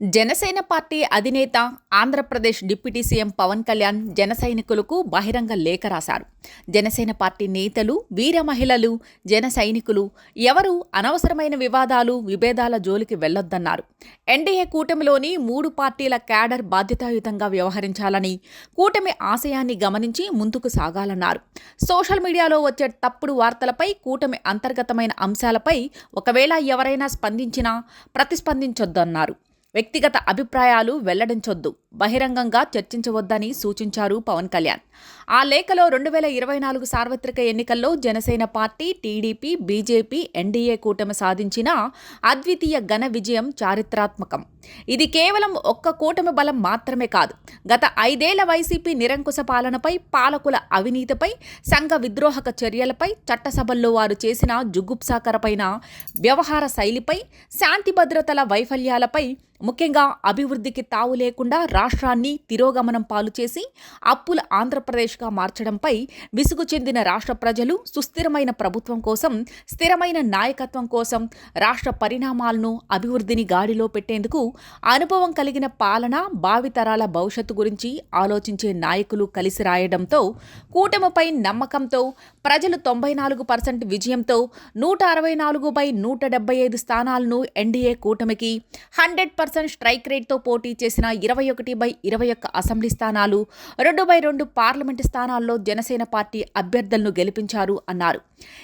Janasena party అధినేత Andhra Pradesh deputy CM Pawan Kalyan జన సైనికులకు బహిరంగ లేఖ రాశారు. జనసేన పార్టీ నేతలు వీర మహిళలు జన సైనికులు ఎవరు అనవసరమైన వివాదాలు విభేదాల జోలికి వెళ్ళొద్దన్నారు ఎన్డీఏ కూటమిలోని మూడు పార్టీల క్యాడర్ బాధ్యతాయుతంగా వ్యవహరించాలని కూటమి ఆశయాన్ని గమనించి ముందుకు సాగాలన్నారు. సోషల్ మీడియాలో వచ్చే తప్పుడు వార్తలపై కూటమి అంతర్గతమైన అంశాలపై ఒకవేళ ఎవరైనా స్పందించినా ప్రతిస్పందించొద్దన్నారు. వ్యక్తిగత అభిప్రాయాలు వెల్లడించొద్దు బహిరంగంగా చర్చించవద్దని సూచించారు పవన్ కళ్యాణ్. ఆ లేఖలో రెండు వేల ఇరవై నాలుగు సార్వత్రిక ఎన్నికల్లో Janasena party TDP BJP NDA కూటమి సాధించిన అద్వితీయ ఘన విజయం చారిత్రాత్మకం. ఇది కేవలం ఒక్క కూటమి బలం మాత్రమే కాదు గత ఐదేళ్ళ వైసీపీ నిరంకుశ పాలనపై పాలకుల అవినీతిపై సంఘ విద్రోహక చర్యలపై చట్టసభల్లో వారు చేసిన జుగుప్సాకరపైన వ్యవహార శైలిపై శాంతి భద్రతల వైఫల్యాలపై ముఖ్యంగా అభివృద్ధికి తావు లేకుండా రాష్ట్రాన్ని తిరోగమనం పాలు చేసి అప్పుల ఆంధ్రప్రదేశ్గా మార్చడంపై విసుగు చెందిన రాష్ట్ర ప్రజలు సుస్థిరమైన ప్రభుత్వం కోసం స్థిరమైన నాయకత్వం కోసం రాష్ట్ర పరిణామాలను అభివృద్ధిని గాడిలో పెట్టేందుకు అనుభవం కలిగిన పాలన భావితరాల భవిష్యత్తు గురించి ఆలోచించే నాయకులు కలిసి రాయడంతో కూటమిపై నమ్మకంతో ప్రజలు తొంభై నాలుగు పర్సెంట్ విజయంతో నూట అరవై నాలుగు బై నూట డెబ్బై ఐదు స్థానాలను ఎన్డీఏ కూటమికి హండ్రెడ్ పర్సెంట్ స్ట్రైక్ రేట్తో పోటీ చేసిన ఇరవై ఒకటి బై ఇరవై ఒక్క అసెంబ్లీ స్థానాలు రెండు బై రెండు పార్లమెంటు స్థానాల్లో జనసేన పార్టీ అభ్యర్థులను గెలిపించారు అన్నారు.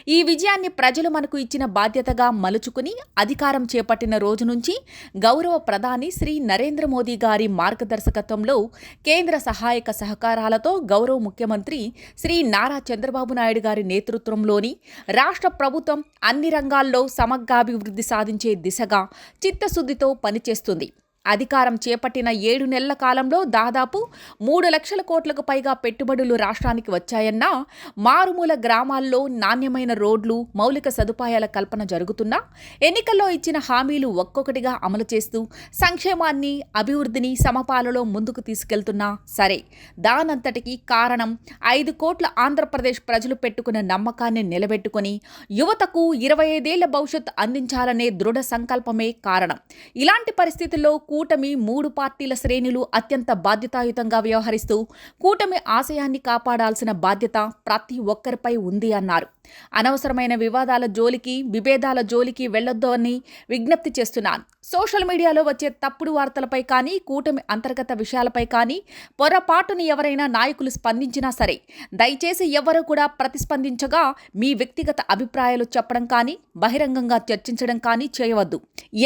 ఈ విజయాన్ని ప్రజలు మనకు ఇచ్చిన బాధ్యతగా మలుచుకుని అధికారం చేపట్టిన రోజు నుంచి గౌరవ ప్రధాని శ్రీ నరేంద్ర మోదీ గారి మార్గదర్శకత్వంలో కేంద్ర సహాయక సహకారాలతో గౌరవ ముఖ్యమంత్రి శ్రీ నారా చంద్రబాబు నాయుడు గారి నేతృత్వంలోని రాష్ట్ర ప్రభుత్వం అన్ని రంగాల్లో సమగ్రాభివృద్ధి సాధించే దిశగా చిత్తశుద్ధితో పనిచేస్తుంది లభిస్తుంది అధికారం చేపట్టిన ఏడు నెలల కాలంలో దాదాపు మూడు లక్షల కోట్లకు పైగా పెట్టుబడులు రాష్ట్రానికి వచ్చాయన్నా మారుమూల గ్రామాల్లో నాణ్యమైన రోడ్లు మౌలిక సదుపాయాల కల్పన జరుగుతున్నా ఎన్నికల్లో ఇచ్చిన హామీలు ఒక్కొక్కటిగా అమలు చేస్తూ సంక్షేమాన్ని అభివృద్ధిని సమపాలలో ముందుకు తీసుకెళ్తున్నా సరే దానంతటికీ కారణం ఐదు కోట్ల ఆంధ్రప్రదేశ్ ప్రజలు పెట్టుకున్న నమ్మకాన్ని నిలబెట్టుకుని యువతకు ఇరవై ఐదేళ్ళ భవిష్యత్తు అందించాలనే దృఢ సంకల్పమే కారణం. ఇలాంటి పరిస్థితుల్లో కూటమి మూడు పార్టీల శ్రేణులు అత్యంత బాధ్యతాయుతంగా వ్యవహరిస్తూ కూటమి ఆశయాన్ని కాపాడాల్సిన బాధ్యత ప్రతి ఒక్కరిపై ఉంది అన్నారు. అనవసరమైన వివాదాల జోలికి విభేదాల జోలికి వెళ్ళొద్దు అని విజ్ఞప్తి చేస్తున్నాను సోషల్ మీడియాలో వచ్చే తప్పుడు వార్తలపై కానీ కూటమి అంతర్గత విషయాలపై కానీ పొరపాటుని ఎవరైనా నాయకులు స్పందించినా సరే దయచేసి ఎవరు కూడా ప్రతిస్పందించగా మీ వ్యక్తిగత అభిప్రాయాలు చెప్పడం కానీ బహిరంగంగా చర్చించడం కానీ చేయవద్దు.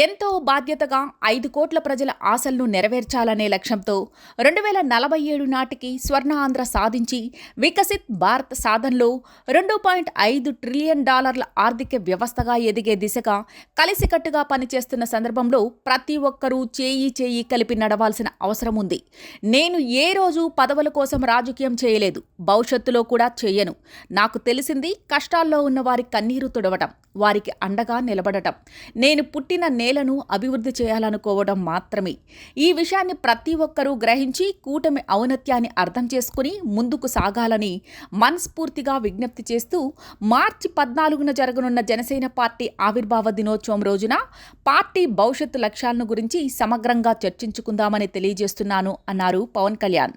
ఎంతో బాధ్యతగా ఐదు కోట్ల ప్రజల ఆశలను నెరవేర్చాలనే లక్ష్యంతో రెండు వేల నలభై ఏడు నాటికి స్వర్ణ ఆంధ్ర సాధించి వికసిత్ భారత్ సాధనలో రెండు పాయింట్ ఐదు ట్రిలియన్ డాలర్ల ఆర్థిక వ్యవస్థగా ఎదిగే దిశగా కలిసికట్టుగా పనిచేస్తున్న సందర్భంలో ప్రతి ఒక్కరూ చేయి చేయి కలిపి నడవాల్సిన అవసరం ఉంది. నేను ఏ రోజు పదవుల కోసం రాజకీయం చేయలేదు. భవిష్యత్తులో కూడా చేయను. నాకు తెలిసింది కష్టాల్లో ఉన్న వారి కన్నీరు తుడవటం. వారికి అండగా నిలబడటం. నేను పుట్టిన నేలను అభివృద్ధి చేయాలనుకోవడం మాత్రమే. ఈ విషయాన్ని ప్రతి ఒక్కరూ గ్రహించి కూటమి ఔన్నత్యాన్ని అర్థం చేసుకుని ముందుకు సాగాలని మనస్ఫూర్తిగా విజ్ఞప్తి చేస్తూ మార్చి పద్నాలుగున జరగనున్న జనసేన పార్టీ ఆవిర్భావ దినోత్సవం రోజున పార్టీ భవిష్యత్తు లక్ష్యాలను గురించి సమగ్రంగా చర్చించుకుందామని తెలియజేస్తున్నాను అన్నారు పవన్ కళ్యాణ్.